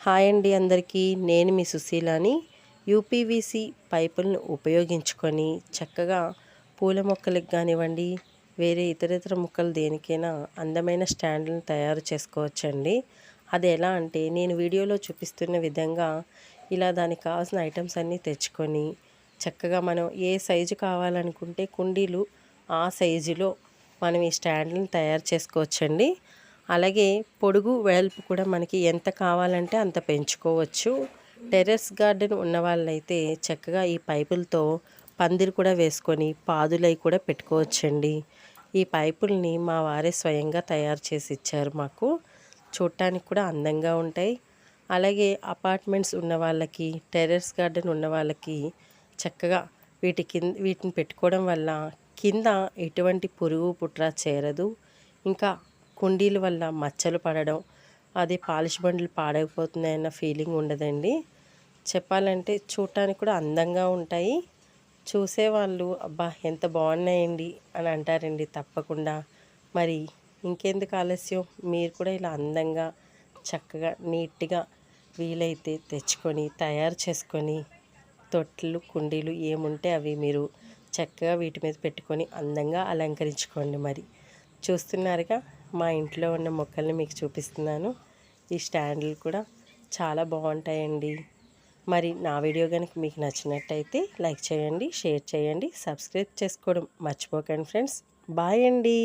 Hi అండి అందరికీ. నేను మీ సుశీలాని. యూపీవీసీ పైపులను ఉపయోగించుకొని చక్కగా పూల మొక్కలకు కానివ్వండి వేరే ఇతర ఇతర మొక్కలు దేనికైనా అందమైన స్టాండ్లను తయారు చేసుకోవచ్చండి. అది ఎలా అంటే నేను వీడియోలో చూపిస్తున్న విధంగా ఇలా దానికి కావాల్సిన ఐటమ్స్ అన్నీ తెచ్చుకొని చక్కగా మనం ఏ సైజు కావాలనుకుంటే కుండీలు ఆ సైజులో మనం ఈ స్టాండ్లను తయారు చేసుకోవచ్చండి. అలాగే పొడుగు వెడల్పు కూడా మనకి ఎంత కావాలంటే అంత పెంచుకోవచ్చు. టెర్రస్ గార్డెన్ ఉన్న వాళ్ళైతే చక్కగా ఈ పైపులతో పందిరి కూడా వేసుకొని పాదులై కూడా పెట్టుకోవచ్చండి. ఈ పైపుల్ని మా వారే స్వయంగా తయారు చేసి ఇచ్చారు మాకు. చూడటానికి కూడా అందంగా ఉంటాయి. అలాగే అపార్ట్మెంట్స్ ఉన్న వాళ్ళకి టెర్రస్ గార్డెన్ ఉన్న వాళ్ళకి చక్కగా వీటి కింద వీటిని పెట్టుకోవడం వల్ల కింద ఎటువంటి పురుగు పుట్ర చేరదు. ఇంకా కుండీల వల్ల మచ్చలు పడడం అదే పాలిష్ బండ్లు పాడైపోతున్నాయన్న ఫీలింగ్ ఉండదండి. చెప్పాలంటే చూడటానికి కూడా అందంగా ఉంటాయి. చూసేవాళ్ళు అబ్బా ఎంత బాగున్నాయండి అని అంటారండి తప్పకుండా. మరి ఇంకెందుకు ఆలస్యం? మీరు కూడా ఇలా అందంగా చక్కగా నీట్గా వీలైతే తెచ్చుకొని తయారు చేసుకొని తొట్లు కుండీలు ఏముంటే అవి మీరు చక్కగా వీటి మీద పెట్టుకొని అందంగా అలంకరించుకోండి మరి. చూస్తున్నారుగా. మా ఇంట్లో ఉన్న మొక్కల్ని మీకు చూపిస్తున్నాను. ఈ స్టాండ్లు కూడా చాలా బాగుంటాయండి. మరి నా వీడియో కనుక మీకు నచ్చినట్టయితే లైక్ చేయండి షేర్ చేయండి సబ్స్క్రైబ్ చేసుకోవడం మర్చిపోకండి ఫ్రెండ్స్. బాయ్ అండి.